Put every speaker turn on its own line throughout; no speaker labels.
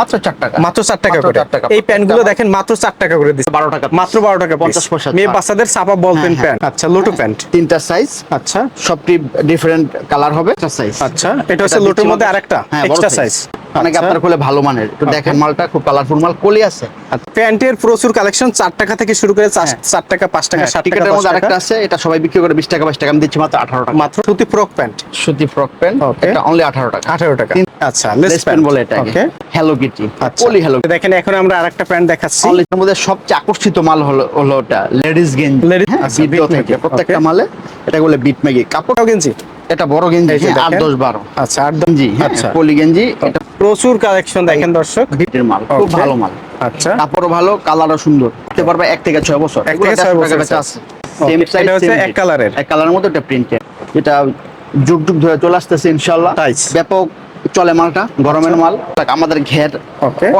মাত্র চার টাকা।
মাত্র চার টাকা করে।
টাকা।
এই প্যান্টগুলো দেখেন মাত্র চার টাকা করে দিচ্ছে।
বারো টাকা
মাত্র বারো টাকা
পঞ্চাশ পয়সা।
মেয়ে বাচ্চাদের চাপা বল পেন
হ্যাঁ,
প্যান্ট আচ্ছা লোটো প্যান্ট
তিনটা সাইজ
আচ্ছা।
সবটি ডিফারেন্ট কালার হবে। সাইজ
আচ্ছা এটা হচ্ছে লোটোর মধ্যে আরেকটা
হ্যাঁ,
এক্সট্রা সাইজ
অনেকে আপনার খুলে ভালো মানের? একটু দেখেন মালটা খুব কালারফুল মাল কলি আছে।
প্যান্টের প্রচুর কালেকশন চার টাকা থেকে শুরু করে চার
হ্যাঁ।
টাকা পাঁচ টাকা সাত টাকা
টিকেটের
দশ
মধ্যে আরেকটা আছে এটা সবাই বিক্রি করে বিশ টাকা বাইশ টাকা আমি দিচ্ছি মাত্র আঠারো টাকা।
মাত্র সুতি ফ্রক প্যান্ট
সুতি ফ্রক প্যান্ট এটা অনলি আঠারো টাকা।
আঠারো টাকা। আচ্ছা
লেস প্যান্ট বলে এটা হ্যালো কিটি
আচ্ছা।
কলি হ্যালো
দেখেন এখন আমরা আরেকটা প্যান্ট দেখাচ্ছি।
মধ্যে সবচেয়ে আকর্ষিত মাল হলো হলো ওটা লেডিস গেঞ্জি।
Ladies-
হ্যাঁ,
আচ্ছা,
থেকে প্রত্যেকটা. মালে এটা বলে বিট ম্যাগি কাপড়
কত গেঞ্জি?
এটা বড় গেঞ্জি আট দশ বারো।
আচ্ছা আট
গেঞ্জি হ্যাঁ,
আচ্ছা।
পলি গেঞ্জি। এটা
প্রচুর কালেকশন দেখেন দর্শক।
ভিটের মাল খুব ভালো মাল।
আচ্ছা।
কাপড় ভালো কালারও সুন্দর। হতে পারবে এক থেকে ছয় বছর।
এক থেকে ছয় বছর আছে।
সেম
এটা হচ্ছে এক কালারের।
এক কালারের মধ্যে একটা প্রিন্ট এটা যুগ যুগ ধরে চলে আসতেছে ইনশাল্লাহ
Nice.
ব্যাপক চলে মালটা গরমের মাল। আমাদের ঘের.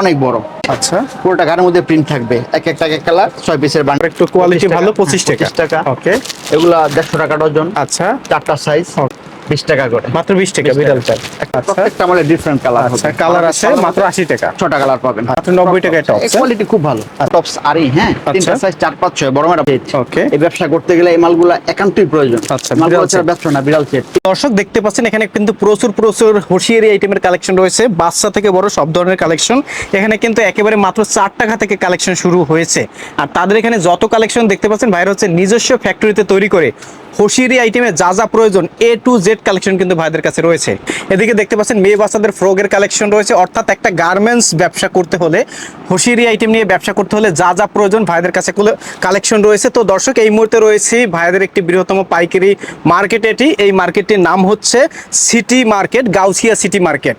অনেক বড়।
আচ্ছা।
পুরোটা গাড়ির মধ্যে প্রিন্ট থাকবে। এক একটা এক কালার ছয় পিসের বান্ডেল
একটু কোয়ালিটি ভালো পঁচিশ টাকা।
টাকা।
ওকে
এগুলা দেড়শো টাকা ডজন।
আচ্ছা।
চারটা সাইজ বিশ টাকা করে।
মাত্র বিশ টাকা
20
বিড়াল
টাকা।
প্যান্ট আচ্ছা।
প্রত্যেকটা আমাদের ডিফারেন্ট কালার
আচ্ছা কালার আছে মাত্র আশি টাকা।
ছটা কালার পাবেন।
মাত্র 90 টাকায় tops,
কোয়ালিটি খুব ভালো। টপস আরই হ্যাঁ? তিনটা
আচ্ছা।
সাইজ চার পাঁচ ছয় বড় ম্যাডাম
Okay.
এই ব্যবসা করতে গেলে এই মালগুলা একান্তই প্রয়োজন।
আচ্ছা,
মালগুলো ছাড়া ব্যবসা না বিড়াল সেট
দর্শক দেখতে পাচ্ছেন এখানে কিন্তু প্রচুর প্রচুর হুঁশিয়ারি আইটেমের কালেকশন রয়েছে। বাচ্চা থেকে বড় সব ধরনের কালেকশন এখানে কিন্তু একেবারে মাত্র চার টাকা থেকে কালেকশন শুরু হয়েছে। আর তাদের এখানে যত কালেকশন দেখতে পাচ্ছেন ভাইরা হচ্ছে নিজস্ব ফ্যাক্টরিতে তৈরি করে হুঁশিয়ারি আইটেমে যা যা প্রয়োজন এ টু জেড কালেকশন কিন্তু ভাইদের কাছে রয়েছে। এদিকে দেখতে পাচ্ছেন মেয়ে বাচ্চাদের ফ্রকের কালেকশন রয়েছে। অর্থাৎ একটা গার্মেন্টস ব্যবসা করতে হলে, হুঁশিয়ারি আইটেম নিয়ে ব্যবসা করতে হলে যা যা প্রয়োজন ভাইদের কাছে কালেকশন রয়েছে। তো দর্শক, এই মুহূর্তে রয়েছে ভাইদের একটি বৃহত্তম পাইকারি মার্কেট এটি। এই মার্কেটটির নাম হচ্ছে city market Gausia city market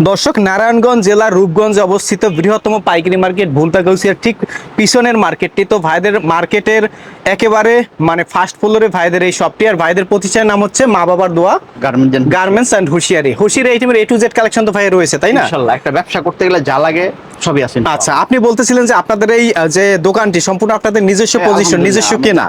দর্শক নারায়ণগঞ্জ জেলার রূপগঞ্জে অবস্থিত বৃহত্তম পাইকারি মার্কেট ভুলতা গাউসিয়ার ঠিক পিছনের মার্কেটটি। তো ভাইদের মার্কেটের একেবারে মানে ফার্স্ট ফ্লোরে ভাইদের এই শপটি আর ভাইদের প্রতিষ্ঠানের নাম হচ্ছে মা বাবার দোয়া
গার্মেন্ট
গার্মেন্টস অ্যান্ড হুঁশিয়ারি হুঁশিয়ারি আইটেমের এ টু জেড কালেকশন তো ভাই রয়েছে তাই না?
ইনশাল্লাহ একটা ব্যবসা করতে গেলে যা লাগে সবই আছে
আচ্ছা আপনি বলতেছিলেন যে আপনাদের এই যে দোকানটি সম্পূর্ণ আপনাদের নিজস্ব
হ্যাঁ,
পজিশন নিজস্ব কেনা।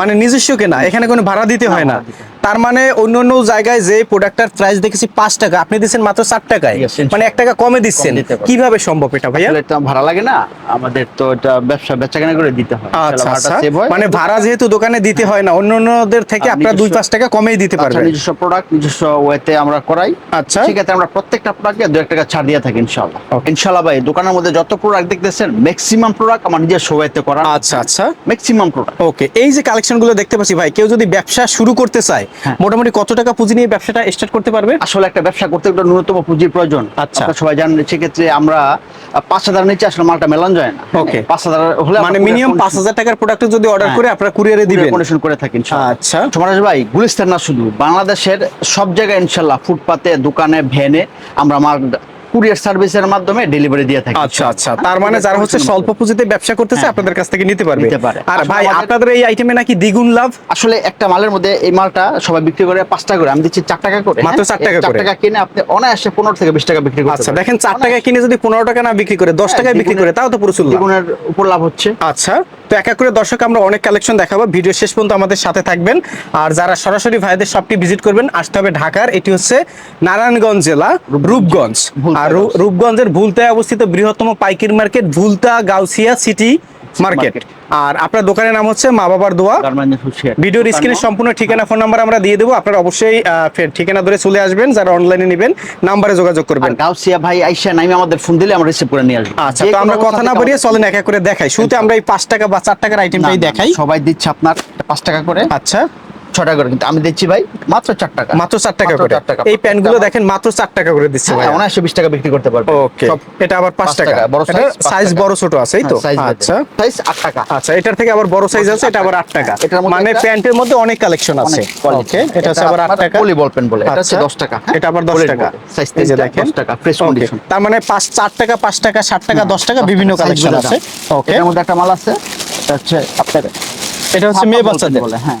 মানে নিজস্ব কেনা এখানে কোনো ভাড়া দিতে হয় না।
হয়
তার মানে অন্য অন্য জায়গায় যে প্রোডাক্টটার প্রাইস দেখেছি পাঁচ টাকা আপনি দিচ্ছেন মাত্র চার টাকায়। মানে এক টাকা কমে দিচ্ছেন। কীভাবে সম্ভব এটা ভাইয়া?
এটা ভাড়া লাগে না আমাদের তো এটা ব্যবসা বেচা কেনা করে দিতে হয়।
আচ্ছা আচ্ছা। মানে ভাড়া যেহেতু দোকানে দিতে হয় না অন্য অন্যদের থেকে আপনারা দুই পাঁচ টাকা কমেই দিতে
আচ্ছা,
পারবেন।
নিজস্ব প্রোডাক্ট নিজস্ব ওয়েতে আমরা করাই।
আচ্ছা।
সেক্ষেত্রে আমরা প্রত্যেকটা প্রোডাক্টে দু এক টাকা ছাড় দিয়ে থাকি ইনশাল্লাহ. ইনশাল্লাহ ভাই দোকানের মধ্যে যত প্রোডাক্ট দেখতেছেন ম্যাক্সিমাম প্রোডাক্ট আমার নিজস্ব ওয়েতে করা।
আচ্ছা আচ্ছা।
ম্যাক্সিমাম প্রোডাক্ট
ওকে এই যে কালেকশনগুলো দেখতে পাচ্ছি ভাই কেউ যদি ব্যবসা শুরু করতে চায়
হ্যাঁ।
মোটামুটি কত টাকা পুঁজি নিয়ে ব্যবসাটা স্টার্ট করতে পারবে?
আসলে একটা ব্যবসা করতে একটা ন্যূনতম পুঁজির প্রয়োজন
আচ্ছা।
সবাই জানেন সেক্ষেত্রে আমরা পাঁচ হাজার নিচে আসলে মালটা মেলান যায় না
ওকে
পাঁচ হাজার হলে
মানে মিনিমাম পাঁচ হাজার টাকার প্রোডাক্ট যদি অর্ডার
হ্যাঁ।
করে আপনারা কুরিয়ারে দিবেন
কন্ডিশন করে থাকেন
আচ্ছা।
সমাজ ভাই গুলিস্তান না শুধু বাংলাদেশের সব জায়গায় ইনশাল্লাহ ফুটপাতে দোকানে ভ্যানে আমরা মাল কুরিয়ার সার্ভিসের মাধ্যমে ডেলিভারি দিয়ে থাকি।
আচ্ছা আচ্ছা। তার মানে যারা হচ্ছে স্বল্প পুঁজিতে ব্যবসা করতেছে
হ্যাঁ,
আপনাদের কাছ থেকে নিতে পারবে।
নিতে পারে।
আর ভাই আপনাদের এই আইটেমে নাকি দ্বিগুণ লাভ?
আসলে একটা মালের মধ্যে এই মালটা সবাই বিক্রি করে পাঁচ টাকা করে। আমি দিচ্ছি চার টাকা করে
মাত্র
হ্যাঁ?
চার টাকা
এই চার টাকা কিনে আপনি অনায়াসে পনেরো থেকে বিশ টাকা বিক্রি করতে
আচ্ছা দেখেন চার টাকায় কিনে যদি পনেরো টাকা না বিক্রি করে দশ
হ্যাঁ,
টাকায় বিক্রি করে তাও তো প্রচুর লাভ
দ্বিগুণের উপর লাভ হচ্ছে।
আচ্ছা তো এক এক করে দর্শক আমরা অনেক কালেকশন দেখাবো। ভিডিও শেষ পর্যন্ত আমাদের সাথে থাকবেন। আর যারা সরাসরি ভাইদের শপটি ভিজিট করবেন আসতে হবে ঢাকার। এটি হচ্ছে নারায়ণগঞ্জ জেলা রূপগঞ্জ। আর রূপগঞ্জের ভুলতায় অবস্থিত বৃহত্তম পাইকারি market Bhulta Gausia city market. আর আপনার দোকানের নাম হচ্ছে মা বাবার দোয়া। ভিডিওর স্ক্রিনে সম্পূর্ণ ঠিকানা ফোন নাম্বার আমরা দিয়ে দেবো। আপনারা অবশ্যই ঠিকানা ধরে চলে আসবেন। যারা অনলাইনে নেবেন নাম্বারে যোগাযোগ করবেন।
গাউসিয়া ভাই আইসা নাইমে আমাদের ফোন দিলে আমরা রিসিভ করে নিয়ে আসব।
আচ্ছা তো আমরা কথা না বাড়িয়ে চলেন এক এক করে দেখাই। শুরুতে আমরা এই পাঁচ টাকা বা চার টাকার আইটেমটাই দেখাই।
সবাই দিচ্ছে আপনার পাঁচ টাকা করে।
আচ্ছা।
ছ টাকা করে কিন্তু আমি দিচ্ছি ভাই মাত্র চার টাকা।
মাত্র চার টাকা করে। এই প্যান্টগুলো দেখেন মাত্র চার টাকা করে দিচ্ছে ভাই
হ্যাঁ, অনায়াসে বিশ টাকা বিক্রি করতে পারবে।
ওকে। এটা আবার পাঁচ টাকা।
বড়
সাইজ বড় ছোট আছে তো?
হ্যাঁ,
আচ্ছা।
সাইজ আট টাকা।
আচ্ছা এটার থেকে আবার বড় সাইজ আছে এটা আবার আট টাকা। মানে প্যান্টের মধ্যে অনেক কালেকশন আছে। ওকে এটা হচ্ছে আবার আট টাকা।
পলি বল পেন বলে। এটা হচ্ছে
আচ্ছা,
দশ টাকা হ্যাঁ?
এটা আবার দশ টাকা। যে
তিনটা,
দেখেন।
দশ টাকা ফ্রেশ কন্ডিশন
তার মানে পাঁচ চার টাকা পাঁচ টাকা সাত টাকা দশ টাকা বিভিন্ন কালেকশন আছে। ওকে
এটার মধ্যে একটা মাল আছে এটা হচ্ছে আপনার
এটা হচ্ছে মেয়ে বাচ্চাদের।
বলে, হ্যাঁ,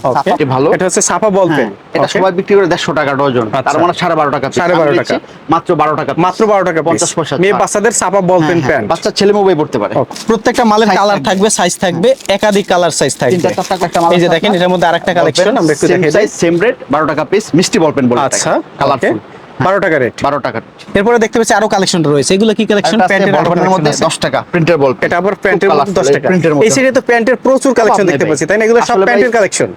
ভালো।
এটা হচ্ছে সাপা বল পেন
হ্যাঁ, এটা সবাই বিক্রি করে দেড়শো টাকা ডজন। তার
আচ্ছা।
মানে সাড়ে বারো টাকা piece।
সাড়ে
আমি
বারো
দিচ্ছি
টাকা।
মাত্র বারো টাকা
মাত্র বারো টাকা
পঞ্চাশ
পিস
পয়সা
মেয়ে বাচ্চাদের সাপা বল পেন
হ্যাঁ,
প্যান্ট।
বাচ্চা ছেলে মোবাইল পড়তে পারে।
প্রত্যেকটা মালের কালার
থাকবে।
সাইজ থাকবে একাধিক কালার সাইজ থাকবে। এই যে দেখেন। এটার মধ্যে আরেকটা কালেকশন আমরা একটু দেখাই
সেম রেট বারো টাকা পিস মিষ্টি বল পেন বলে
আচ্ছা,
কালারফুল
okay. বারো টাকা রেট
বারো টাকা
এরপরে দেখতে পাচ্ছি আরও কালেকশন রয়েছে। এগুলো কি কালেকশন প্যান্টের
মধ্যে দশ টাকা। প্রিন্টের বল
এটা আবার প্যান্টের মধ্যে দশ টাকা। এই সিরিজে তো প্যান্টের প্রচুর কালেকশন দেখতে পাচ্ছি তাই না? এগুলো সব প্যান্টের কালেকশন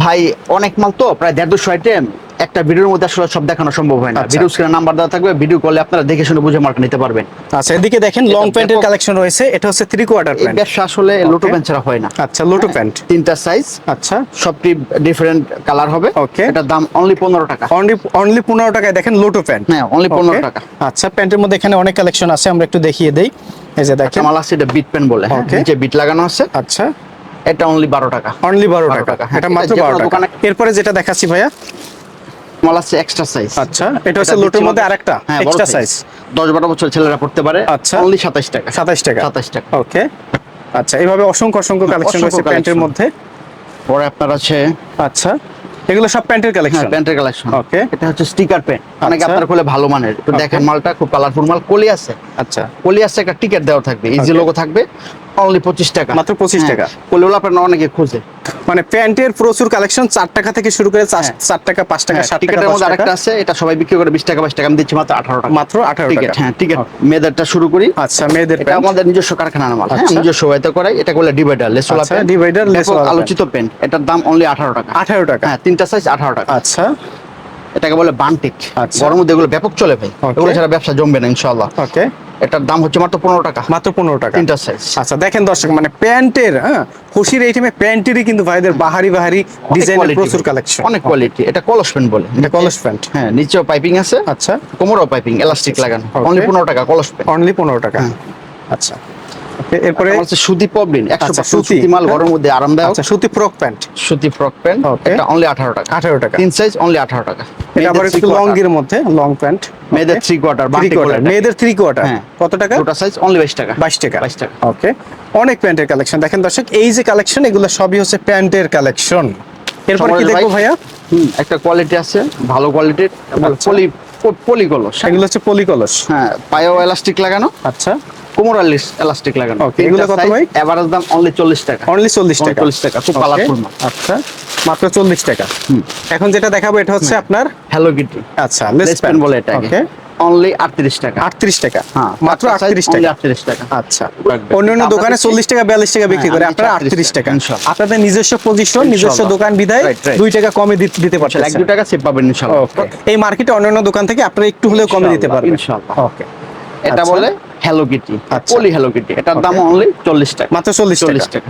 ভাই অনেক মাল তো প্রায় দেড় দুশো আইটেম একটা ভিডিওর মধ্যে আসলে সব দেখানো সম্ভব হয় না।
আচ্ছা।
ভিডিও স্ক্রিনে নাম্বার দেওয়া থাকবে ভিডিও কলে আপনারা দেখে শুনে বুঝে মার্ক নিতে পারবেন।
আচ্ছা এদিকে দেখেন লং প্যান্টের কালেকশন রয়েছে এটা হচ্ছে থ্রি কোয়ার্টার প্যান্ট
ব্যবসা আসলে লোটো প্যান্ট ছাড়া হয় না।
আচ্ছা লোটো প্যান্ট
তিনটা সাইজ
আচ্ছা।
সবটি ডিফারেন্ট কালার হবে।
ওকে
এটার দাম অনলি পনেরো টাকা।
অনলি অনলি পনেরো টাকায় দেখেন লোটো প্যান্ট
হ্যাঁ অনলি পনেরো টাকা।
আচ্ছা প্যান্টের মধ্যে এখানে অনেক কালেকশন আছে আমরা একটু দেখিয়ে দেই। এই যে দেখেন।
মাল আছে এটা বিট পেন বলে হ্যাঁ. নিচে বিট লাগানো আছে।
আচ্ছা।
এটা অনলি বারো টাকা।
অনলি বারো টাকা।
হ্যাঁ।
এটা মাত্র বারো টাকা। এরপরে যেটা দেখাচ্ছি ভাইয়া?
মাল আছে এক্সট্রা সাইজ
আচ্ছা এটা হচ্ছে লোটোর মধ্যে আরেকটা
হ্যাঁ
এক্সট্রা সাইজ
দশ বারো বছর ছেলেরা পড়তে পারে।
আচ্ছা।
অনলি সাতাইশ টাকা।
সাতাইশ টাকা।
সাতাইশ টাকা।
ওকে। আচ্ছা এইভাবে অসংখ্য অসংখ্য কালেকশন রয়েছে প্যান্টের মধ্যে।
পরে আপনার আছে
আচ্ছা এগুলো সব প্যান্টের
হ্যাঁ
কালেকশন
প্যান্টের কালেকশন
Okay.
এটা হচ্ছে স্টিকার প্যান্ট অনেকে
আচ্ছা।
আপনার খুলে ভালো মানের। একটু দেখেন মালটা খুব কালারফুল মাল। কলি আছে।
আচ্ছা।
কলি আছে একটা টিকেট দেওয়া থাকবে। ইজি. লোগো থাকবে। অনলি পঁচিশ টাকা।
মাত্র 25
হ্যাঁ,
টাকা।
কলিগুলো আপনার অনেকে খুঁজে।
মানে প্যান্টের প্রচুর কালেকশন চার টাকা থেকে শুরু করে চার
হ্যাঁ।
টাকা পাঁচ টাকা সাত টাকা
টিকেটের মধ্যে আরেকটা আছে এটা সবাই বিক্রি করে বিশ টাকা বাইশ টাকা আমি দিচ্ছি মাত্র আঠারো টাকা।
মাত্র আঠারো টাকা।
হ্যাঁ টিকেট।
Okay.
মেয়েদেরটা শুরু করি।
আচ্ছা মেয়েদের
এটা আমাদের নিজস্ব কারখানার মাল হ্যাঁ
আচ্ছা।
নিজস্ব হয়তো করাই এটা বলে ডিভাইডার লেসোলা
আচ্ছা,
প্যান্ট।
divider,
ব্যাপক আলোচিত প্যান্ট এটার দাম অনলি আঠারো টাকা।
আঠারো টাকা।
হ্যাঁ তিনটা সাইজ আঠারো টাকা।
আচ্ছা।
এটাকে বলে বান্টিক
আচ্ছা।
গরম মধ্যে এগুলো ব্যাপক চলে ভাই. এগুলো ছাড়া ব্যবসা জমবে না ইনশাল্লাহ
ওকে
এটার দাম হচ্ছে মাত্র পনেরো টাকা।
মাত্র পনেরো টাকা।
তিনটা সাইজ
আচ্ছা দেখেন দর্শক মানে প্যান্টের হ্যাঁ খুশির এই টাইমে প্যান্টেরই কিন্তু ভাইদের বাহারি বাহারি ডিজাইনের প্রচুর কালেকশন
অনেক কোয়ালিটি এটা কলস প্যান্ট বলে।
এটা কলস প্যান্ট।
হ্যাঁ নিচেও পাইপিং আছে।
আচ্ছা।
কোমরও পাইপিং এলাস্টিক লাগানো। অনলি পনেরো টাকা কলস প্যান্ট।
অনলি পনেরো টাকা।
হ্যাঁ।
আচ্ছা। এরপরে
হচ্ছে সুতি পবলিন একশো
আচ্ছা,
পার্সেন্ট
সুতি,
মাল
হ্যাঁ।
গরমের মধ্যে আরামদায়ক।
আচ্ছা সুতি ফ্রক প্যান্ট।
সুতি ফ্রক প্যান্ট এটা অনলি আঠারো টাকা।
আঠারো টাকা।
তিন সাইজ অনলি আঠারো টাকা।
এটা আবার একটু লং এর মধ্যে লং প্যান্ট
মেয়েদের থ্রি কোয়ার্টার
থ্রি কোয়ার্টার মেয়েদের থ্রি কোয়ার্টার
হ্যাঁ।
কত টাকা?
দুটা সাইজ অনলি বাইশ টাকা।
বাইশ টাকা।
বাইশ টাকা।
ওকে অনেক প্যান্টের কালেকশন দেখেন দর্শক এই যে কালেকশন এগুলো সবই হচ্ছে প্যান্টের কালেকশন এরপর কি দেখব ভাইয়া?
হুম, একটা কোয়ালিটি আছে ভালো কোয়ালিটির
আচ্ছা।
পলি পলি কলস
এগুলো হচ্ছে পলিকলস
হ্যাঁ পায়েও এলাস্টিক লাগানো।
আচ্ছা।
কোমর এলাস্টিক লাগানো।
Okay, এগুলো কত ভাই?
এভারেজ দাম অনলি চল্লিশ টাকা।
অনলি চল্লিশ টাকা।
চল্লিশ টাকা খুব কালারফুল
আচ্ছা মাত্র চল্লিশ টাকা। এখন যেটা দেখাবো এটা হচ্ছে আপনার
হ্যালো কিটি
আচ্ছা লেস
প্যান্ট বলে এটাকে
ওকে
অনলি আটত্রিশ টাকা।
আটত্রিশ টাকা।
হ্যাঁ
মাত্র আটত্রিশ টাকা।
আটত্রিশ টাকা।
আচ্ছা।
রাখবে।
অন্য অন্য
আমরা
দোকানে
দিচ্ছি-
চল্লিশ টাকা বিয়াল্লিশ টাকা বিক্রি
হ্যাঁ,
করে আপনারা
38
আটত্রিশ টাকা।
ইনশাআল্লাহ।
আপনাদের নিজস্ব পজিশন নিজস্ব দোকান বিদায়।
Right.
দুই টাকা কমে দিতে
এক
পারছেন
দু টাকা সেভ পাবেন ইনশাল্লাহ।
Okay. এই মার্কেটে অন্যান্য দোকান থেকে আপনারা একটু হলেও কমে দিতে পারবেন।
ইনশাআল্লাহ।
ওকে
এটা
আচ্ছা।
বলে হ্যালো কিটি
আচ্ছা।
পলি হ্যালো কিটি এটার দাম অনলি চল্লিশ টাকা।
মাত্র চল্লিশ
চল্লিশ
টাকা।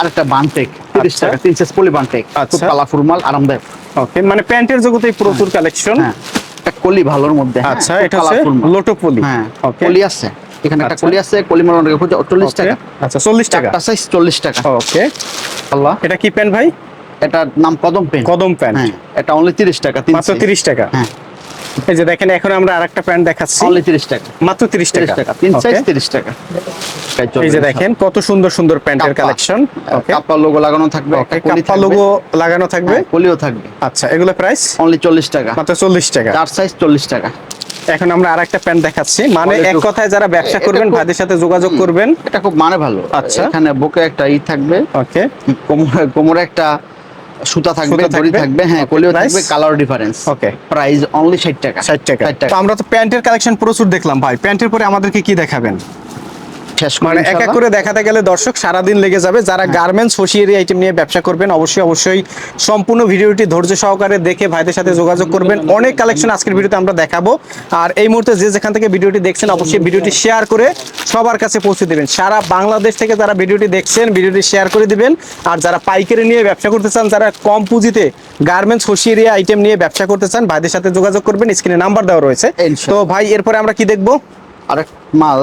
আরেকটা বানটেক তিরিশ
আচ্ছা।
টাকা তিন সাইজ পলি বানটেক খুব
আচ্ছা।
কালারফুল মাল আরামদায়ক।
ওকে মানে প্যান্টের জগতে প্রচুর কালেকশন
হ্যাঁ। একটা কলি ভালোর মধ্যে হ্যাঁ,
আচ্ছা এটা হচ্ছে লোটো পলি
হ্যাঁ কলি আছে। এখানে একটা
আচ্ছা।
কলি আছে কলি মাল অনেকে চল্লিশ টাকা।
আচ্ছা চল্লিশ টাকা।
সাইজ চল্লিশ টাকা।
ওকে
আল্লাহ।
এটা কি প্যান্ট ভাই?
এটার নাম কদম পেন
কদম প্যান্ট।
হ্যাঁ এটা অনলি তিরিশ টাকা
মাত্র তিরিশ টাকা।
হ্যাঁ।
এই যে দেখেন এখন আমরা আরেকটা প্যান্ট দেখাচ্ছি।
অনলি তিরিশ টাকা।
মাত্র তিরিশ
তিরিশ
টাকা।
টাকা তিন সাইজ তিরিশ টাকা।
এই যে দেখেন কত সুন্দর সুন্দর প্যান্টের কালেকশন ওকে
কাপ্পা লোগো লাগানো থাকবে একটা থাকবে।
লোগো লাগানো থাকবে।
হ্যাঁ, কলিও থাকবে।
আচ্ছা এগুলো প্রাইস
অনলি চল্লিশ টাকা।
মাত্র চল্লিশ টাকা।
চার সাইজ চল্লিশ টাকা।
এখন আমরা আরেকটা প্যান্ট দেখাচ্ছি। মানে এক কথায় যারা ব্যবসা করবেন ভাইদের সাথে যোগাযোগ করবেন।
এটা খুব মানে ভালো।
আচ্ছা।
এখানে বুকে একটা ই থাকবে।
ওকে
কোমরে কোমরে একটা সুতা থাকবে দড়ি
থাকবে।
হ্যাঁ কোলিও থাকবে colour difference
okay
price only ষাট টাকা
ষাট টাকা। তো আমরা তো প্যান্টের কালেকশন প্রচুর দেখলাম ভাই। প্যান্টের পরে আমাদেরকে কি দেখাবেন? মানে এক এক করে দেখাতে গেলে দর্শক সারাদিন লেগে যাবে। যারা। গার্মেন্টস হোসিয়ারি আইটেম নিয়ে ব্যবসা করবেন অবশ্যই অবশ্যই সম্পূর্ণ ভিডিওটি ধৈর্য সহকারে দেখে ভাইদের সাথে যোগাযোগ করবেন। অনেক কালেকশন আজকের ভিডিওতে আমরা দেখাবো। আর এই মুহূর্তে যে যেখান থেকে ভিডিওটি দেখছেন অবশ্যই ভিডিওটি শেয়ার করে সবার কাছে পৌঁছে দেবেন। সারা বাংলাদেশ থেকে যারা ভিডিওটি দেখছেন ভিডিওটি শেয়ার করে দিবেন। আর যারা পাইকারি নিয়ে ব্যবসা করতে চান যারা কম পুঁজিতে গার্মেন্টস হোসিয়ারি আইটেম নিয়ে ব্যবসা করতে চান ভাইদের সাথে যোগাযোগ করবেন। স্ক্রিনে নাম্বার দেওয়া রয়েছে। তো ভাই এরপরে আমরা কি দেখব?
আরেক মাল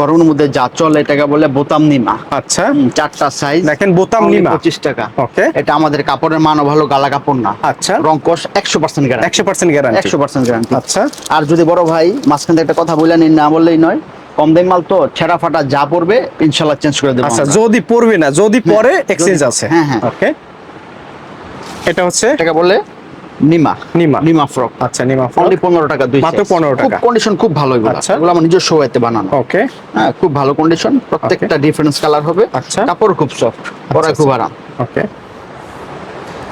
গরমের মধ্যে যা চলে এটাকে বলে বোতাম নিমা।
আচ্ছা।
চারটা সাইজ
দেখেন বোতাম নিমা।
পঁচিশ টাকা।
Okay.
এটা আমাদের কাপড়ের মানও ভালো গালা কাপড় না।
আচ্ছা।
রং কোষ একশো পার্সেন্ট গ্যারান্টি
একশো পার্সেন্ট গ্যারান্টি
একশো পার্সেন্ট গ্যারান্টি
আচ্ছা।
আর যদি বড় ভাই মাঝখান থেকে একটা কথা বলে নিন না বললেই নয় কম দামি মাল তো ছেঁড়া ফাটা যা পড়বে ইনশাল্লাহ চেঞ্জ করে দেবো
আচ্ছা যদি পড়বে না যদি পরে এক্সচেঞ্জ আছে।
হ্যাঁ, হ্যাঁ।
ওকে। এটা হচ্ছে
এটাকে বলে নিমা।
নিমা।
নিমা ফ্রক।
আচ্ছা নিমা
অনলি পনেরো টাকা দুই
মাত্র
size।
15
খুব কন্ডিশন খুব ভালো এগুলো।
আচ্ছা।
এগুলো আমার নিজস্ব ওয়েতে বানানো।
ওকে
হ্যাঁ খুব ভালো কন্ডিশন প্রত্যেকটা ডিফারেন্স কালার হবে।
আচ্ছা।
কাপড় খুব সফট পরা খুব আরাম।
ওকে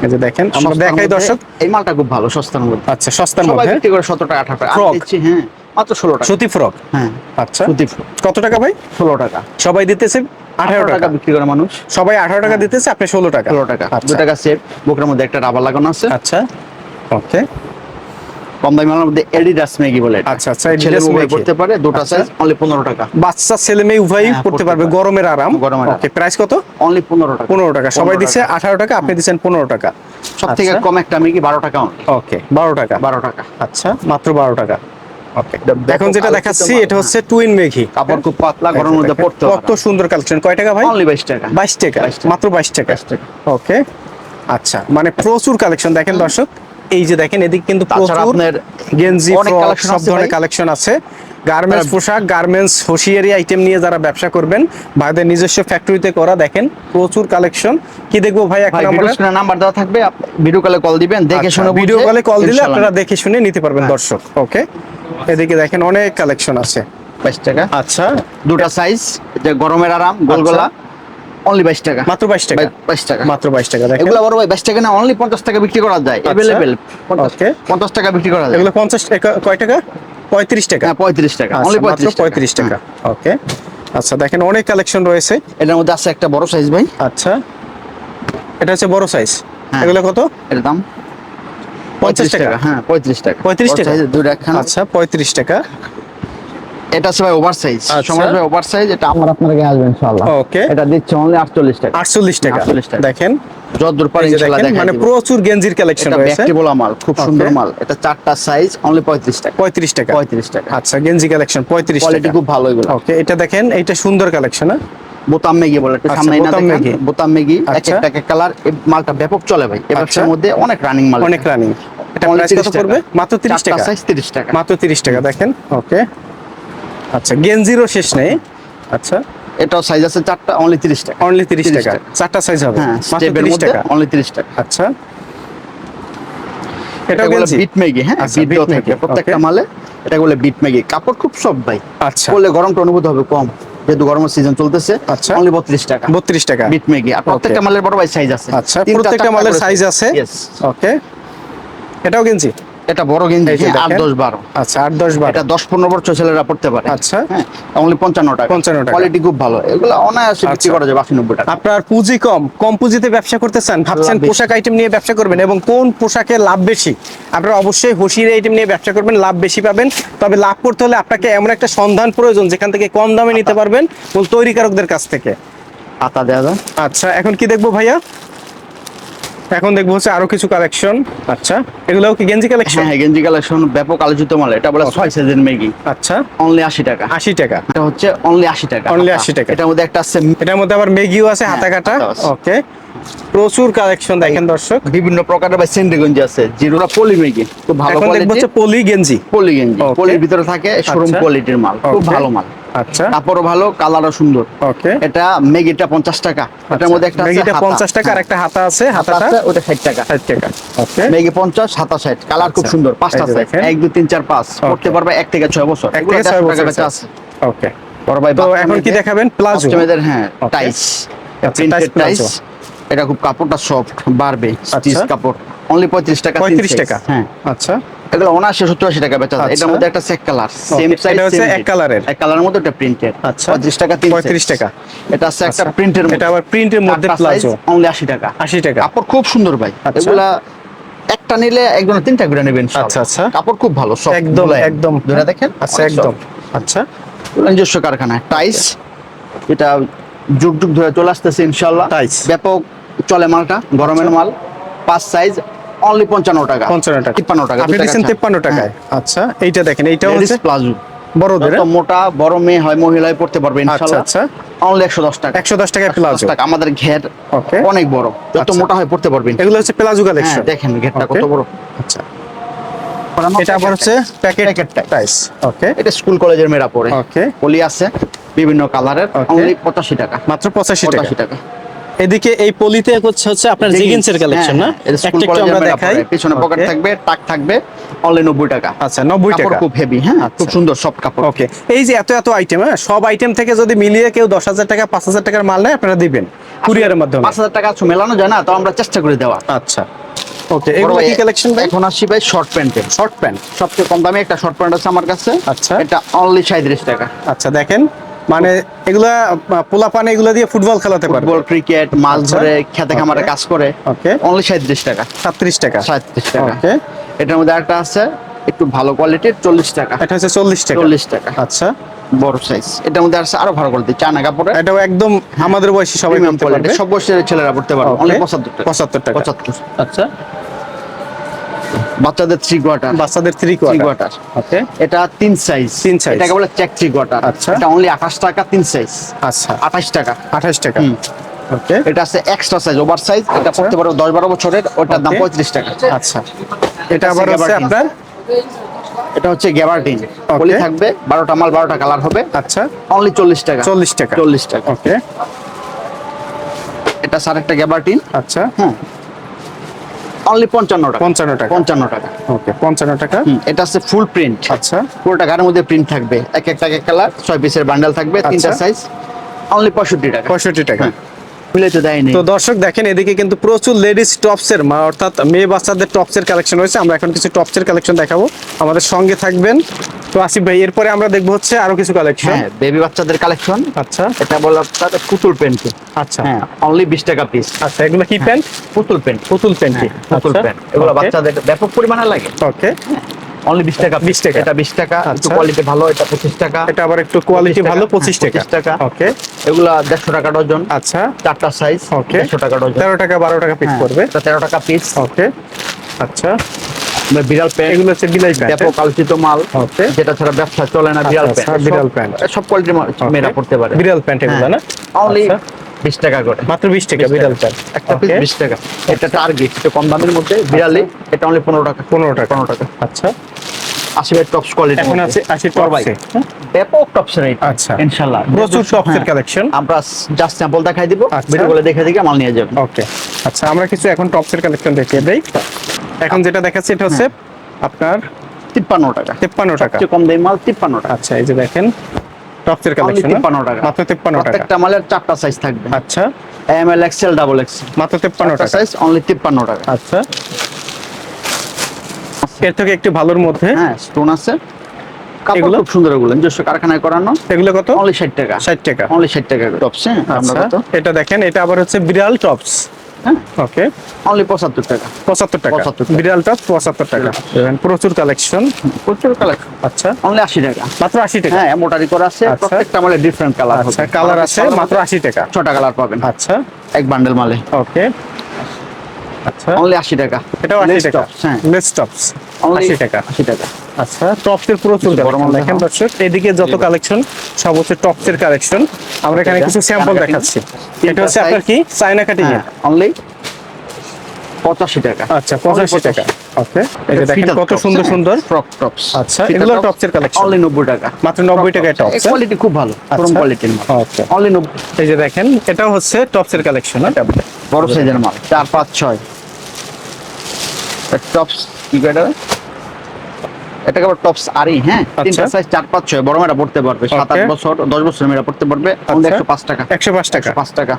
এই যে দেখেন আমরা
সস্তার
দেখাই দর্শক।
এই মালটা খুব ভালো সস্তার মধ্যে।
আচ্ছা সস্তার
সবাই বিক্রি করে সতেরো টাকা আঠারো টাকা। আমি দিচ্ছি হ্যাঁ মাত্র ষোলো টাকা।
সুতি ফ্রক
হ্যাঁ
আচ্ছা।
সুতি ফ্রক
কত টাকা ভাই?
ষোলো টাকা।
সবাই দিতেছে আঠারো টাকা।
বিক্রি করে মানুষ।
সবাই আঠারো টাকা দিতেছে আপনি ষোলো টাকা।
ষোলো টাকা। দু টাকা সেট বুকের মধ্যে একটা রাবার লাগানো আছে।
আচ্ছা। ওকে।
কম দামি মালের মধ্যে এডিডাস ম্যাগি বলে
আচ্ছা, আচ্ছা, Maggie।
করতে পারে দুটো। সাইজ অনলি পনেরো টাকা।
বাচ্চা ছেলে মেয়ে উভয়ই
হ্যাঁ,
পড়তে
পড়তে
পারবে। গরমের আরাম।
গরমের
ওকে প্রাইস কত?
অনলি পনেরো টাকা।
পনেরো টাকা। সবাই
15
দিচ্ছে
টাকা।
আপনি দিচ্ছেন পনেরো টাকা।
সব থেকে
আচ্ছা।
কম একটা ম্যাগি বারো টাকা
ওকে বারো টাকা।
বারো টাকা।
আচ্ছা মাত্র বারো টাকা। ওকে। এখন যেটা দেখাচ্ছি এটা
হ্যাঁ।
হচ্ছে টুইন মেঘি
কাপড় খুব পাতলা গরমের মধ্যে পড়তে
কত সুন্দর কালেকশন। কয় টাকা ভাই?
অনলি বাইশ টাকা।
বাইশ টাকা।
22 টাকা।
মাত্র বাইশ
22 টাকা।
ওকে। আচ্ছা মানে প্রচুর কালেকশন। দেখেন দর্শক এই যে দেখেন এদিক কিন্তু
আপনার
গেঞ্জি সব ধরনের কালেকশন আছে। গার্মেন্টস পোশাক গার্মেন্টস হোশিয়ারি আইটেম নিয়ে যারা ব্যবসা করবেন ভাইদের নিজস্ব ফ্যাক্টরিতে করা দেখেন প্রচুর কালেকশন কি দেখব ভাই
ভিডিও
নম্বরে?
দেওয়া থাকবে ভিডিও কলে কল দিবেন দেখে শুনে
ভিডিও কলে কল দিলে আপনারা দেখে শুনে নিতে পারবেন
হ্যাঁ।
দর্শক ওকে এদিকে দেখেন অনেক কালেকশন আছে।
বাইশ টাকা।
আচ্ছা।
দুটা সাইজ যে গরমের আরাম গোলগোলা। অনলি বাইশ টাকা।
মাত্র বাইশ টাকা?
বাইশ টাকা।
মাত্র বাইশ টাকা দেখেন।
এগুলো বড় ভাই বাইশ টাকা না অনলি পঞ্চাশ টাকা বিক্রি করা যায়।
আচ্ছা।
Available
Okay.
পঞ্চাশ টাকা বিক্রি করা যায়।
এগুলো পঞ্চাশ টাকা কয় টাকা? পঁয়ত্রিশ টাকা।
হ্যাঁ পঁয়ত্রিশ টাকা।
আচ্ছা,
অনলি পঁয়ত্রিশ
পঁয়ত্রিশ টাকা। ওকে আচ্ছা দেখেন অনেক কালেকশন রয়েছে।
এটার মধ্যে আছে একটা বড় সাইজ ভাই।
আচ্ছা। এটা হচ্ছে বড় সাইজ
হ্যাঁ।
এগুলো কত?
এটার দাম
পঞ্চাশ টাকা।
হ্যাঁ পঁয়ত্রিশ টাকা।
35 টাকা?
দুইটা
আচ্ছা পঁয়ত্রিশ টাকা।
এটা আছে ভাই ওভার সাইজ
আচ্ছা।
সমাজ ভাই ওভার সাইজ এটা আমার আপনার কাছে আসবে ইনশাআল্লাহ।
ওকে
এটা দিচ্ছে অনলি আটচল্লিশ টাকা।
আটচল্লিশ টাকা।
48 টাকা।
দেখেন।
যতদূর পারে ইনশাআল্লাহ
দেখেন মানে প্রচুর গেঞ্জির কালেকশন
এটা
রয়েছে।
মাল খুব সুন্দর মাল। এটা চারটা সাইজ অনলি পঁয়ত্রিশ টাকা।
পঁয়ত্রিশ টাকা।
পঁয়ত্রিশ টাকা।
আচ্ছা গেঞ্জি কালেকশন পঁয়ত্রিশ
কোয়ালিটি খুব ভালো এগুলো।
ওকে এটা দেখেন এইটা সুন্দর কালেকশন
বোতাম মেগি বলে
আচ্ছা,
সামনে না দেখেন বোতাম মেগি এক
আচ্ছা।
একটা এক এক কালার মালটা ব্যাপক চলে ভাই। এই
আচ্ছা।
ব্যবসার মধ্যে অনেক রানিং মাল
অনেক রানিং এটা প্রাইস কত পড়বে? মাত্র তিরিশ টাকা।
সাইজ তিরিশ টাকা।
মাত্র তিরিশ টাকা দেখেন। ওকে আচ্ছা গেঞ্জিরও শেষ নেই। আচ্ছা।
এটাও সাইজ আছে চারটা অনলি তিরিশ টাকা।
অনলি তিরিশ
30
টাকা। চারটা সাইজ হবে।
হ্যাঁ স্টেপের মধ্যে অনলি তিরিশ টাকা।
আচ্ছা।
এটা বলে বিট মেগি হ্যাঁ
আচ্ছা,
থাকে প্রত্যেকটা মালে। এটা বলে বিট মেগি কাপড় খুব ভাই।
আচ্ছা।
করলে গরমটা অনুভূত হবে কম যেহেতু গরমের সিজন চলতেছে।
আচ্ছা।
অনলি বত্রিশ টাকা।
বত্রিশ টাকা।
বিট মেগি আর প্রত্যেকটা মালের বড় ভাই সাইজ আছে।
আচ্ছা প্রত্যেকটা মালের সাইজ আছে? ওকে এটাও গেঞ্জি?
এটা বড় গেঞ্জি হ্যাঁ, আট দশ বারো।
আচ্ছা আট দশ বার।
এটা দশ পনেরো বছর ছেলেরা পড়তে পারে।
আচ্ছা।
হ্যাঁ অনলি পঞ্চান্ন টাকা।
55 টাকা।
কোয়ালিটি খুব ভালো। এগুলো অনায়াসে বিক্রি
আচ্ছা।
করা যাবে আশি নব্বই টাকা।
আপনার পুঁজি কম। কম পুঁজিতে ব্যবসা করতে চান ভাবছেন পোশাক আইটেম নিয়ে ব্যবসা করবেন এবং কোন পোশাকে লাভ বেশি? আপনারা অবশ্যই হুশিয়ারি আইটেম নিয়ে ব্যবসা করবেন লাভ বেশি পাবেন। তবে লাভ করতে হলে আপনাকে এমন একটা সন্ধান প্রয়োজন যেখান থেকে কম দামে নিতে পারবেন তৈরিকারকদের কাছ থেকে।
হাতা দেওয়া
আচ্ছা এখন কি দেখব ভাইয়া? এখন দেখব হচ্ছে আরও কিছু কালেকশন আচ্ছা এগুলোও কি গেঞ্জি কালেকশন
হ্যাঁ হ্যাঁ গেঞ্জি কালেকশন ব্যাপক আলোচিত মাল এটা বলে ছয় সাইজের মেগি
আচ্ছা।
অনলি আশি টাকা।
আশি টাকা।
এটা হচ্ছে অনলি আশি টাকা। হাতা।
80 টাকা।
এটার মধ্যে একটা আছে
এটার মধ্যে আবার মেগিও আছে হাতা
হ্যাঁ,
কাটা ওকে প্রচুর কালেকশন দেখেন দর্শক।
বিভিন্ন প্রকারের বা সেন্ডি গঞ্জি আছে জিরোটা পলি মেগি খুব ভালো
এখন দেখব হচ্ছে
কোয়ালিটি
পলি গেঞ্জি
পলি গেঞ্জি পলির ভিতরে থাকে শোরুম
আচ্ছা।
কোয়ালিটির মাল খুব ভালো মাল।
আচ্ছা।
কাপড়ও ভালো কালারও সুন্দর।
ওকে।
এটা মেগিটা পঞ্চাশ টাকা। এটার মধ্যে একটা
আচ্ছা।
হাতা।
পঞ্চাশ টাকা আর একটা হাতা আছে হাতাটা?
ওটা ষাট টাকা।
ষাট টাকা ওকে।
মেগি পঞ্চাশ হাতা ষাট। কালার খুব
আচ্ছা।
সুন্দর পাঁচটা সাইজ এক দুই তিন চার পাঁচ। করতে পারবে এক থেকে ছয় বছর।
এক থেকে ছয় বছর
টাকা
আছে। ওকে।
বড় ভাই
তো এখন কি দেখাবেন? প্লাজো।
হ্যাঁ. টাইস
আচ্ছা,
প্রিন্টেড টাইস। এটা খুব কাপড়টা সফট বাড়বে স্টিচ
আচ্ছা।
কাপড়। অনলি পঁয়ত্রিশ টাকা
পঁয়ত্রিশ। টাকা?
হ্যাঁ।
আচ্ছা।
এগুলো অনাশি সত্তর আশি টাকা বেচা যায়।
আচ্ছা।
এটার মধ্যে একটা সেক কালার সেম সাইজ
হচ্ছে এক কালারের।
এক কালারের মধ্যে এটা প্রিন্টেড
আচ্ছা।
পঁয়ত্রিশ টাকা তিন
পঁয়ত্রিশ। টাকা।
এটা আছে একটা
আচ্ছা।
প্রিন্টের
এটা আবার প্রিন্টের মধ্যে প্লাজো
অনলি আশি টাকা।
আশি টাকা।
কাপড় খুব সুন্দর ভাই। এগুলা একটা নিলে একজনের তিনটা করে নেবেন
আচ্ছা, আচ্ছা।
কাপড় খুব ভালো
একদম একদম।
ধরে দেখেন
আচ্ছা একদম। আচ্ছা।
নিজস্ব কারখানা টাইস এটা যুগ যুগ ধরে চলে আসতেছে ইনশাল্লাহ। ব্যাপক চলে মালটা গরমের মাল পাঁচ সাইজ অনলি পঞ্চান্ন টাকা
পঞ্চান্ন টাকা।
তিপ্পান্ন টাকা
আপনি দিচ্ছেন তেপ্পান্ন টাকায়? আচ্ছা এইটা দেখেন এইটাও হচ্ছে
প্লাজো
বড়দের?
মোটা বড় মেয়ে হয় মহিলায় পড়তে পারবে
আচ্ছা আচ্ছা।
অনলি একশো দশ টাকা।
টাকায়
110
প্লাজো
টাকা আমাদের ঘের অনেক বড়। যত
আচ্ছা।
মোটা হয় পড়তে পারবেন
এগুলো হচ্ছে প্লাজো
হ্যাঁ
কালেকশন
দেখেন ঘেরটা কত বড়।
আচ্ছা। এটা আবার হচ্ছে প্যাকেট। ওকে
এটা স্কুল কলেজের মেয়েরা পড়ে
ওকে
পলি আছে বিভিন্ন কালারের অনলি পঁচাশি টাকা।
মাত্র পঁচাশি টাকা।
পঁচাশি টাকা।
এদিকে এই পলিতে হচ্ছে হচ্ছে আপনার জিগিন্সের কালেকশন না?
হ্যাঁ,
একটা একটু আমরা দেখাই।
পিছনে পকেট থাকবে টাক থাকবে অনলি নব্বই টাকা।
আচ্ছা নব্বই
কাপড়
টাকা।
খুব হেভি হ্যাঁ খুব
আচ্ছা।
সুন্দর সফট কাপড়।
ওকে এই যে এত এত আইটেম হ্যাঁ সব আইটেম থেকে যদি মিলিয়ে কেউ দশ হাজার টাকা পাঁচ হাজার টাকার মাল নেয় আপনারা দিবেন কুরিয়ারের মাধ্যমে।
পাঁচ হাজার টাকা আছে, মেলানো যায় না তো আমরা চেষ্টা করে দেওয়া
আচ্ছা। ওকে এগুলো কি কালেকশন ভাই?
এখন আসি ভাই শর্ট প্যান্টে
শর্ট প্যান্ট
সবচেয়ে কম দামে একটা শর্ট প্যান্ট আছে আমার কাছে।
আচ্ছা।
এটা অনলি সাঁত্রিশ টাকা।
আচ্ছা দেখেন। মানে এগুলা পোলা পানে এগুলো দিয়ে ফুটবল খেলাতে পারে
ফুটবল ক্রিকেট মাছ
আচ্ছা।
ধরে খেতে খামারে কাজ করে।
ওকে।
অনলি সাঁত্রিশ টাকা।
সাতত্রিশ টাকা।
সাঁত্রিশ টাকা।
ওকে।
এটার মধ্যে একটা আছে একটু ভালো কোয়ালিটির চল্লিশ টাকা।
এটা হচ্ছে চল্লিশ টাকা।
চল্লিশ টাকা।
আচ্ছা।
বড় সাইজ এটার মধ্যে আছে আরও ভালো কোয়ালিটি চায়না কাপড়ে
এটাও একদম আমাদের বয়সী সবাই
সব বয়সের ছেলেরা পড়তে পারবে. অনলি পঁচাত্তর টাকা।
পঁচাত্তর টাকা।
পঁচাত্তর।
আচ্ছা।
বাচ্চাদের থ্রি কোয়ার্টার
বাচ্চাদের থ্রি কোয়ার্টার ওকে।
এটা তিন সাইজ
তিন size।
এটাকে বলে চেক থ্রি কোয়ার্টার
আচ্ছা।
এটা অনলি আঠাশ টাকা তিন সাইজ
আচ্ছা।
আঠাশ টাকা।
আঠাশ টাকা।
হুম।
ওকে।
এটা আছে এক্সট্রা সাইজ ওভার সাইজ এটা
আচ্ছা।
পড়তে পারো দশ বারো বছরের ওটার দাম. পঁয়ত্রিশ টাকা।
আচ্ছা। এটা আবার
আছে
আপনার?
এটা হচ্ছে গ্যাবার্টিন পলি থাকবে বারোটা মাল বারোটা কালার হবে।
আচ্ছা।
অনলি চল্লিশ টাকা।
চল্লিশ টাকা।
চল্লিশ টাকা।
ওকে।
এটা স্যার একটা গ্যাবার্টিন
আচ্ছা।
হ্যাঁ অনলি পঞ্চান্ন টাকা।
পঞ্চান্ন টাকা।
পঞ্চান্ন টাকা।
ওকে পঞ্চান্ন টাকা।
এটা আছে ফুল প্রিন্ট
আচ্ছা।
পুরোটা গাড়ির মধ্যে প্রিন্ট থাকবে। এক একটা এক কালার ছয় পিসের বান্ডেল থাকবে তিনটা
আচ্ছা।
সাইজ অনলি পঁয়ষট্টি টাকা।
পঁয়ষট্টি টাকা।
হ্যাঁ। তো
দর্শক দেখেন এদিকে কিন্তু প্রচুর লেডিস টপসের মা অর্থাৎ মেয়ে বাচ্চাদের টপসের কালেকশন রয়েছে। আমরা এখন কিছু টপসের কালেকশন দেখাবো। আমাদের সঙ্গে থাকবেন তো আসিফ ভাই এরপরে আমরা দেখব হচ্ছে আরও কিছু কালেকশন
হ্যাঁ বেবি বাচ্চাদের কালেকশন
আচ্ছা।
এটা বলে আপনার পুতুল প্যান্ট
আচ্ছা।
হ্যাঁ অনলি বিশ টাকা পিস
আচ্ছা এগুলো কি প্যান্ট
পুতুল প্যান্ট
পুতুল প্যান্ট
পুতুল প্যান্ট এগুলো বাচ্চাদের ব্যাপক পরিমাণে লাগে।
ওকে
অনলি বিশ টাকা
20 টাকা।
এটা বিশ টাকা একটু
আচ্ছা।
কোয়ালিটি ভালো এটা পঁচিশ টাকা।
এটা আবার একটু কোয়ালিটি ভালো
টাকা।
পঁচিশ টাকা।
25 টাকা।
ওকে
এগুলা দেড়শো টাকা ডজন।
আচ্ছা।
চারটা সাইজ
ওকে
দেড়শো টাকা ডজন।
তেরো টাকা বারো টাকা পিস
হ্যাঁ,
পড়বে।
এটা তেরো টাকা পিস
ওকে আচ্ছা।
বিড়াল প্যান্ট
এগুলো হচ্ছে বিলাই প্যান্ট
ব্যাপক আলোচিত মাল।
ওকে
যেটা ছাড়া ব্যবসা চলে না বিড়াল
আচ্ছা,
প্যান্ট
বিড়াল প্যান্ট।
সব কোয়ালিটির মেয়েরা পড়তে পারে।
বিড়াল প্যান্ট এগুলো না?
অনলি
আচ্ছা।
বিশ টাকা করে।
মাত্র বিশ টাকা বিড়াল প্যান্ট
একটা পিস বিশ টাকা। এটা টার্গেট এটা কম দামের মধ্যে বিড়ালি এটা অনলি পনেরো টাকা।
পনেরো টাকা।
পনেরো টাকা।
আচ্ছা।
আশি বাই টপস কোয়ালিটি
এখন আছে আশি
করবাই। ব্যাপক টপস রেট
আচ্ছা।
ইনশাআল্লাহ।
প্রচুর টপসের
হ্যাঁ।
কালেকশন
আমরা জাস্ট স্যাম্পল দেখাই দিব।
আচ্ছা।
ভিডিও গুলো দেখে দেখে মাল নিয়ে যাবেন।
ওকে আচ্ছা আমরা কিছু এখন টপসের কালেকশন দেখিয়ে দেই। এখন যেটা দেখাচ্ছি এটা হচ্ছে আপনার
তিপ্পান্ন টাকা।
তেপ্পান্ন টাকা।
কম দামি মাল তিপ্পান্ন টাকা।
আচ্ছা এই যে দেখেন। টপসের কালেকশন
53 টাকা।
মাত্র তেপ্পান্ন টাকা।
প্রত্যেকটা মালের চারটা সাইজ থাকবে।
আচ্ছা।
M L XL double XL
মাত্র তেপ্পান্ন
চারটা
টাকা।
সাইজ অনলি তিপ্পান্ন টাকা।
আচ্ছা। এর থেকে একটু ভালোর মধ্যে।
হ্যাঁ স্টোন আছে। কাপড়
এগুলো?
খুব সুন্দর এগুলো। নিজস্ব কারখানায় করানো।
এগুলো কত?
অনলি ষাট টাকা।
ষাট টাকা।
অনলি ষাট টাকা টপস হ্যাঁ আমরা
আচ্ছা।
কত?
এটা দেখেন এটা আবার হচ্ছে বিড়াল টপস
হ্যাঁ?
ওকে
অনলি পঁচাত্তর টাকা।
পঁচাত্তর টাকা।
75 টাকা।
বিড়াল টপস পঁচাত্তর টাকা। প্রচুর কালেকশন
প্রচুর কালেকশন
আচ্ছা।
অনলি আশি টাকা।
মাত্র আশি টাকা?
হ্যাঁ মোটারি করা আছে।
আচ্ছা।
প্রত্যেকটা মালে ডিফারেন্ট কালার
আচ্ছা কালার আছে মাত্র আশি টাকা।
ছটা কালার পাবেন।
আচ্ছা।
এক বান্ডেল মালে।
ওকে
অনলি আশি টাকা।
এটাও আশি
Lace
টাকা।
হ্যাঁ।
লেস টপস
Only
আশি টাকা।
আশি টাকা।
আচ্ছা টপসের প্রচুর কালেকশন দেখেন দর্শক এদিকে যত কালেকশন সব হচ্ছে টপসের কালেকশন আমরা এখানে কিছু স্যাম্পল দেখাচ্ছি। এটা হচ্ছে আপনার কি? চায়না কাটিং
হ্যাঁ অনলি পঁচাশি টাকা।
আচ্ছা পঁচাশি টাকা। ওকে এই দেখেন কত সুন্দর সুন্দর।
ফ্রক টপস
আচ্ছা, এগুলো এর collection।
অনলি নব্বই টাকা।
মাত্র নব্বই টাকায় টপস
কোয়ালিটি খুব ভালো গরম কোয়ালিটির মাল।
ওকে
অনলি নব্বই।
এই যে দেখেন এটাও হচ্ছে টপসের কালেকশন
বড় সাইজের মাল চার পাঁচ ছয়। টপস কি এটা? এটাকে আবার টপস আরই হ্যাঁ? তিনটা
আচ্ছা।
সাইজ চার পাঁচ ছয় বড় মেয়েরা পড়তে পারবে সাত আট বছর দশ বছর মেয়েরা পড়তে পারবে
আচ্ছা।
একশো পাঁচ টাকা।
একশো পাঁচ টাকা?
পাঁচ টাকা।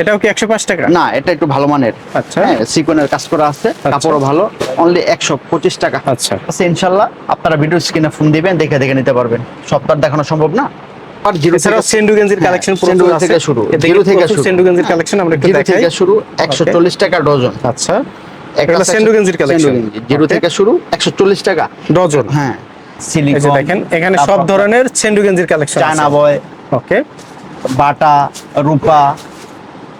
এটাও কি একশো পাঁচ টাকা?
না এটা একটু ভালো মানের।
আচ্ছা।
হ্যাঁ সিকোয়েন্সের কাজ করা আছে কাপড়ও ভালো অনলি একশো পঁচিশ টাকা।
আচ্ছা।
আছে ইনশাল্লাহ আপনারা ভিডিও স্ক্রিনে ফোন দিবেন দেখে দেখে নিতে পারবেন। সপ্তাহ দেখানো সম্ভব না। আর জিরো
সেন্ডু গেঞ্জির
হ্যাঁ,
কালেকশন
সেন্ডু থেকে শুরু, জিরো থেকে শুরু।
সেন্ডু গেঞ্জির কালেকশন আমরা একটু দেখাই
থেকে শুরু একশো চল্লিশ টাকা ডজন।
আচ্ছা।
একটা
সেন্ডু গেঞ্জির কালেকশন
গেঞ্জি, জিরো থেকে শুরু একশো চল্লিশ টাকা।
ডজন।
হ্যাঁ। সিলিকন
দেখেন এখানে সব ধরনের সেন্ডু গেঞ্জির কালেকশন
চায়না বয়
ওকে
বাটা রূপা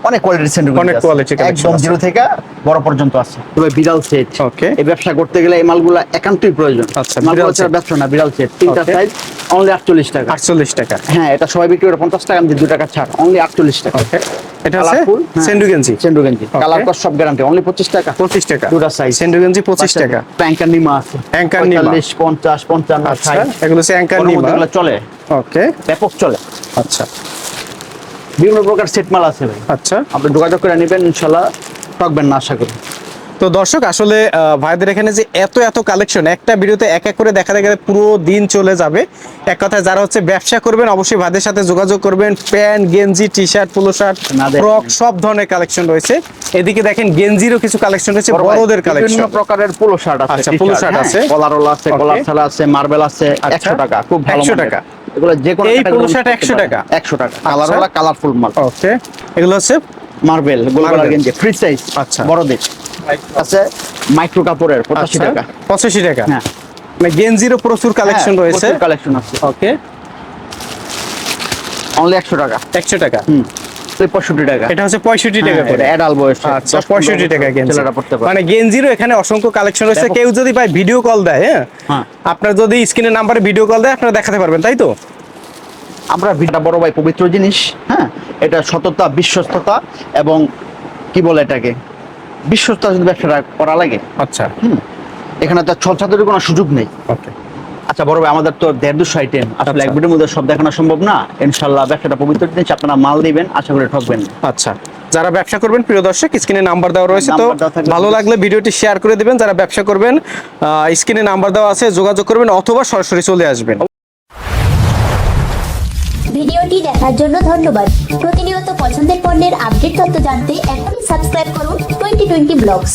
অনেক কোয়ালিটির সেন্ডু
অনেক collection
একদম জিরো থেকে বড় পর্যন্ত আছে। তবে বিড়াল সেট
Okay.
এই ব্যবসা করতে গেলে এই মালগুলা একান্তই প্রয়োজন।
আচ্ছা,
মালগুলো ছাড়া ব্যবসা না বিড়াল সেট তিনটা সাইজ অনলি আটচল্লিশ টাকা।
আটচল্লিশ টাকা।
হ্যাঁ এটা সবাই বিক্রি করে পঞ্চাশ টাকা আমি দু টাকা ছাড়। অনলি আটচল্লিশ টাকা।
ওকে এটা
Colourful, হ্যাঁ।
সেন্ডু গেঞ্জি
সেন্ডু গেঞ্জি কালার কস সব গ্যারান্টি অনলি পঁচিশ টাকা।
পঁচিশ টাকা।
দুটা size।
সেন্ডু গেঞ্জি পঁচিশ টাকা।
প্যাঙ্কার নিমা আছে।
Anchor নিমা।
পঁয়তাল্লিশ, পঞ্চাশ পঞ্চান্ন
আচ্ছা
ষাট।
এগুলো হচ্ছে অ্যাঙ্কার নিমা
এগুলো চলে।
ওকে
ব্যাপক চলে।
আচ্ছা।
বিভিন্ন প্রকার সেট মাল আছে ভাই।
আচ্ছা।
আপনি যোগাযোগ করে নেবেন ইনশাল্লাহ ঠকবেন না আশা করি।
তো দর্শক আসলে ভাইদের এখানে যে এত এত কালেকশন একটা ভিডিওতে এক এক করে দেখা দেখা পুরো দিন চলে যাবে। এক কথায় যারা হচ্ছে ব্যবসা করবেন অবশ্যই ভাইদের সাথে যোগাযোগ করবেন। প্যান্ট গেঞ্জি T shirt polo shirt frock সব ধরনের কালেকশন রয়েছে। এদিকে দেখেন গেঞ্জিরও কিছু কালেকশন রয়েছে বড়দের কালেকশন
বিভিন্ন প্রকারের পোলো শার্ট আছে
আচ্ছা, shirt
হ্যাঁ,
আছে।
কলার ওলা আছে কলার ছাড়া আছে মার্বেল আছে
আচ্ছা।
একশো টাকা খুব ভালো
100 টাকা।
এগুলো যে কোনো
এই
করতে
100 টাকা?
একশো টাকা। কালার
আচ্ছা।
কালারফুল মাল
ওকে এগুলো হচ্ছে
মার্বেল গোল গেঞ্জি ফ্রি সাইজ
আচ্ছা।
বড়দের। আছে মাইক্রো কাপড়ের পঁচাশি
আচ্ছা,
টাকা।
পঁচাশি টাকা।
হ্যাঁ।
মানে গেঞ্জিরও প্রচুর কালেকশন রয়েছে।
কালেকশন আছে।
ওকে
অনলি একশো টাকা।
একশো টাকা।
হুম। পঁয়ষট্টি টাকা।
এটা হচ্ছে পঁয়ষট্টি টাকা করে।
অ্যাডাল বয়স।
আচ্ছা পঁয়ষট্টি টাকা গেঞ্জি। মানে গেঞ্জিরও এখানে অসংখ্য কালেকশন রয়েছে। কেউ যদি ভাই ভিডিও কল দেয় হ্যাঁ?
হ্যাঁ।
আপনার যদি স্ক্রিনের নাম্বারে ভিডিও কল দেয় আপনারা দেখাতে পারবেন তাই তো?
আমরা ভিটা বড় ভাই পবিত্র জিনিস হ্যাঁ? এটা সততা বিশ্বস্ততা এবং কি বলে এটাকে? বিশ্বস্ত যদি ব্যবসাটা করা লাগে।
আচ্ছা।
হুম। এখানে তো ছল ছাদের কোনো সুযোগ নেই।
ওকে
আচ্ছা বড় ভাই আমাদের তো দেড় দুশো আইটেম আসলে
আচ্ছা।
এক ভিডিওর মধ্যে সব দেখানো সম্ভব না? ইনশাল্লাহ ব্যবসাটা পবিত্র জিনিস আপনারা মাল দিবেন আশা করি ঠকবেন।
আচ্ছা যারা ব্যবসা করবেন প্রিয় দর্শক স্ক্রিনে নাম্বার দেওয়া রয়েছে তো। ভালো লাগলে ভিডিওটি শেয়ার করে দিবেন যারা ব্যবসা করবেন স্ক্রিনে নাম্বার দেওয়া আছে যোগাযোগ করবেন অথবা সরাসরি চলে আসবেন।
ভিডিওটি দেখার জন্য ধন্যবাদ। প্রতিনিয়ত পছন্দের পণ্যের আপডেট তথ্য জানতে এখনই সাবস্ক্রাইব করুন টোয়েন্টি টোয়েন্টি ব্লগস।